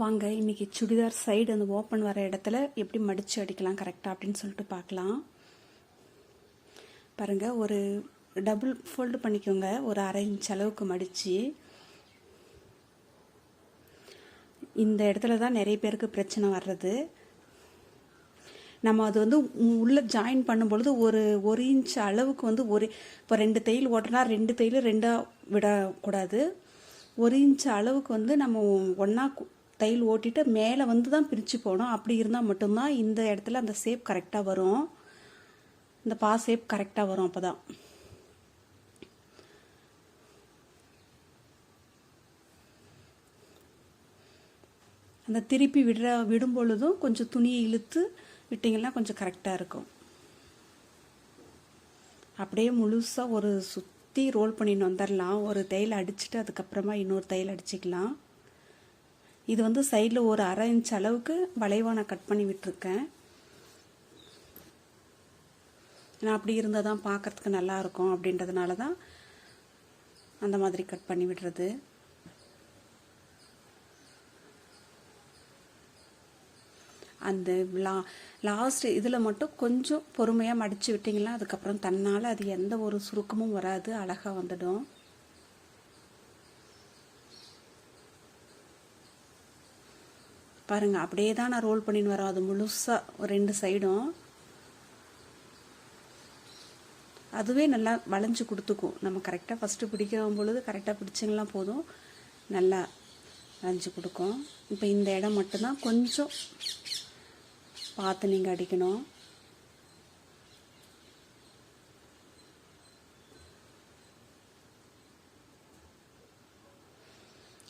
வாங்க இன்னைக்கு சுடிதார் சைடு அந்த ஓப்பன் வர இடத்துல எப்படி மடித்து அடிக்கலாம் கரெக்டாக அப்படின்னு சொல்லிட்டு பார்க்கலாம். பாருங்கள் ஒரு டபுள் ஃபோல்டு பண்ணிக்கோங்க ஒரு அரை இன்ச் அளவுக்கு மடித்து இந்த இடத்துல தான் நிறைய பேருக்கு பிரச்சனை வர்றது. நம்ம அது வந்து உள்ளே ஜாயின் பண்ணும்பொழுது ஒரு ஒரு இன்ச் அளவுக்கு வந்து ஒரு இப்போ ரெண்டு தையல் ஓட்டினா ரெண்டு தையல் ரெண்டாக விடக்கூடாது. ஒரு இன்ச் அளவுக்கு வந்து நம்ம ஒன்றா தையல் ஓட்டிட்டு மேலே வந்து தான் பிரித்து போகணும் அப்படி இருந்தால் மட்டும்தான் இந்த இடத்துல அந்த ஷேப் கரெக்டாக வரும். இந்த பா ஷேப் கரெக்டாக வரும் அப்போ தான் அந்த திருப்பி விடுற விடும் பொழுதும் கொஞ்சம் துணியை இழுத்து விட்டிங்கன்னா கொஞ்சம் கரெக்டாக இருக்கும். அப்படியே முழுசாக ஒரு சுற்றி ரோல் பண்ணின்னு வந்துடலாம் ஒரு தையல் அடிச்சுட்டு அதுக்கப்புறமா இன்னொரு தையல் அடிச்சுக்கலாம். இது வந்து சைடில் ஒரு அரை இன்ச் அளவுக்கு வளைவாக நான் கட் பண்ணி விட்டுருக்கேன். ஏன்னா அப்படி இருந்தால் தான் பார்க்கறதுக்கு நல்லா இருக்கும் அப்படின்றதுனால தான் அந்த மாதிரி கட் பண்ணி விடுறது. அந்த லா லாஸ்ட் இதில் மட்டும் கொஞ்சம் பொறுமையாக மடித்து விட்டிங்கன்னா அதுக்கப்புறம் தன்னால் அது எந்த ஒரு சுருக்கமும் வராது அழகாக வந்துடும். பாருங்க அப்படியே தான் நான் ரோல் பண்ணின்னு வரேன். அது முழுசாக ரெண்டு சைடும் அதுவே நல்லா வளைஞ்சு கொடுத்துக்கும். நம்ம கரெக்டாக ஃபஸ்ட்டு பிடிக்கிற பொழுது கரெக்டாக பிடிச்சிங்கன்னா போதும். நல்லா வளைஞ்சு கொடுக்கும். இப்போ இந்த இடம் மட்டும்தான். கொஞ்சம் பார்த்து நீங்கள் அடிக்கணும்.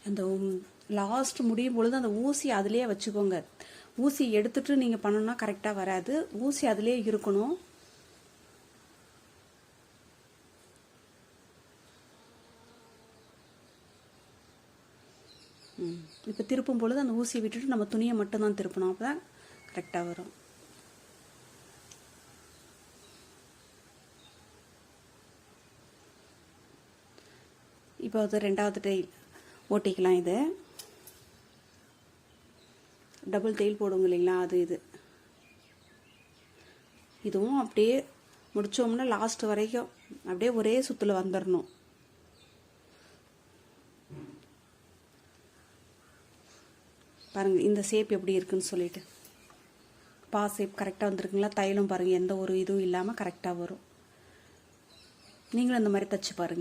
அந்த லாஸ்ட் முடியும் பொழுது அந்த ஊசி அதிலே வச்சுக்கோங்க. ஊசி எடுத்துட்டு நீங்கள் பண்ணணும்னா கரெக்டாக வராது. ஊசி அதிலே இருக்கணும். இப்போ திருப்பும் பொழுது அந்த ஊசியை விட்டுட்டு நம்ம துணியை மட்டும்தான் திருப்பணும். அப்போ தான் கரெக்டாக வரும். இப்போ அது ரெண்டாவது டைல் ஓட்டிக்கலாம் இதை. டபுள் தையல் போடுவோங்க இல்லைங்களா? அது இது. இதுவும் அப்படியே முடிச்சோம்னா லாஸ்ட் வரைக்கும் அப்படியே ஒரே சுத்துல வந்துடணும் பாருங்கள் இந்த ஷேப் எப்படி இருக்குன்னு சொல்லிட்டு. பா ஷேப் கரெக்டாக வந்துருக்குங்களா? தைலம் பாருங்கள் எந்த ஒரு இதுவும் இல்லாமல் கரெக்டாக வரும். நீங்களும் இந்த மாதிரி தைச்சி பாருங்கள்